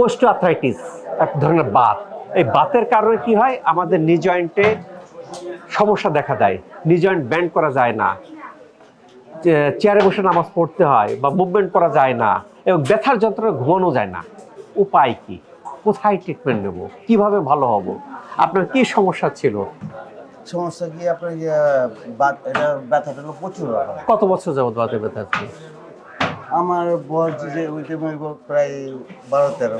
ওস্টো arthritis এক ধরনের বাত। এই বাতের কারণে কি হয়? আমাদের নি জয়েন্টে সমস্যা দেখা দেয়। নি জয়েন্ট ব্যান্ড করা যায় না। চেয়ারে বসে নামাজ পড়তে হয় বা মুভমেন্ট করা যায় না এবং ব্যথার যন্ত্রণা ঘুমানো যায় না। উপায় কি? কোথায় ট্রিটমেন্ট নেব? কীভাবে ভালো হব? আপনার কি সমস্যা ছিল? সমস্যা কি? আপনার যে এটা ব্যথাটা প্রচুর কত বছর যাবত বাতে ব্যথা ছিল? আমার বয়স যে ওই টাইমে প্রায় বারো তেরো।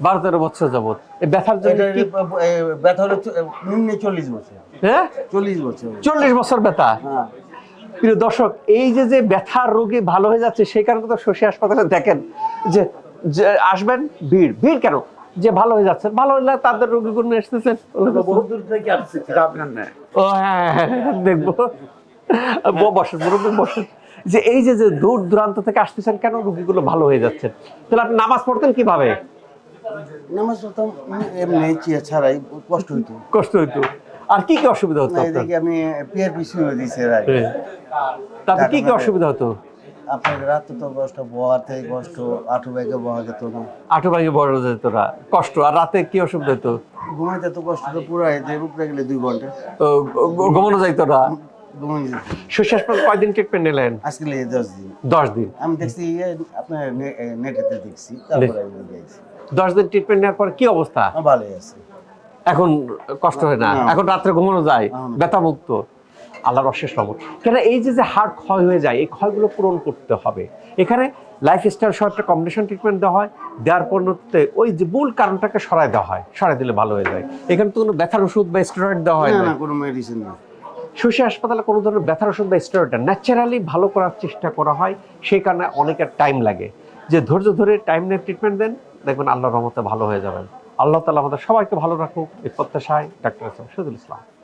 বারো তেরো বছর যাবত এই ব্যথার জন্য ব্যথা হলো নিম্নে চল্লিশ বছর। হ্যাঁ চল্লিশ বছর। চল্লিশ বছর ব্যথা? হ্যাঁ। প্রিয় দর্শক এই যে যে ব্যথার রোগী ভালো হয়ে যাচ্ছে সেই কারণে তো শশী হাসপাতালে দেখেন যে যে আসবেন ভিড়। ভিড় কেন? যে ভালো হয়ে যাচ্ছে। ভালো হলে তাদের রোগীগুলো এসতেছেন দূর থেকে আসছে। আপনার ও হ্যাঁ হ্যাঁ, হ্যাঁ, দেখব। ব- বসেন মুরব্বী বসেন। যে এই যে যে দূর দূরান্ত থেকে আসতেছেন কেন রোগীগুলো ভালো হয়ে যাচ্ছেন তাহলে আপনি নামাজ পড়তেন কীভাবে? নামাজ পড়তাম এমনি চেয়ে ছাড়াই কষ্ট হইতো। কষ্ট হইতো। আর কি কি অসুবিধা হতো এদিকে আমি পিআরপি শুরু দিয়েছি হ্যাঁ। কি কি অসুবিধা হতো? আপনার রাতে তো কষ্ট থেকে কষ্ট আঠু ব্যাগে বহা যেত না। আঠু ভাঙে বড় যেত না। কষ্ট। আর রাতে কি অসুবিধা হতো? ঘুমাইতে তো কষ্ট তো পুরো যে উপরে গেলে দুই ঘণ্টা। ঘুমানো যাইতো না? শশী হাসপাতাল কয়দিন ট্রিটমেন্ট নিলেন? আজকে দশ দিন। দশ দিন। আমি দেখছি আপনার নেটেতে দেখছি তারপরে দশ দিন ট্রিটমেন্ট নেওয়ার পর কি অবস্থা? আছে। এখন কষ্ট হয় না। এখন রাত্রে ঘুমানো যায় আল্লাহর অশেষ রহমত। কেন এই যে যে হাড় ক্ষয় হয়ে যায় এই ক্ষয়গুলো পূরণ করতে হবে। এখানে লাইফ স্টাইল সহ একটা কম্বিনেশন ট্রিটমেন্ট দেওয়া হয় দেওয়ার পরিণতিতে ওই যে মূল কারণটাকে সরাই দেওয়া হয় সরাই দিলে ভালো হয়ে যায়। এখানে তো কোনো ব্যথার ওষুধ বা স্টেরয়েড দেওয়া হয় না কোনো মেডিসিন না। শশী হাসপাতালে কোনো ধরনের ব্যথার ওষুধ বা স্টেরয়েডটা ন্যাচারালি ভালো করার চেষ্টা করা হয়, সেই কারণে অনেকের টাইম লাগে। যে ধৈর্য ধরে টাইম নিয়ে ট্রিটমেন্ট দেন, দেখবেন আল্লাহর রহমতে ভালো হয়ে যাবেন। আল্লাহ তালা আমাদের সবাইকে ভালো রাখুক, এই প্রত্যাশায় ডাক্তার শহীদুল ইসলাম।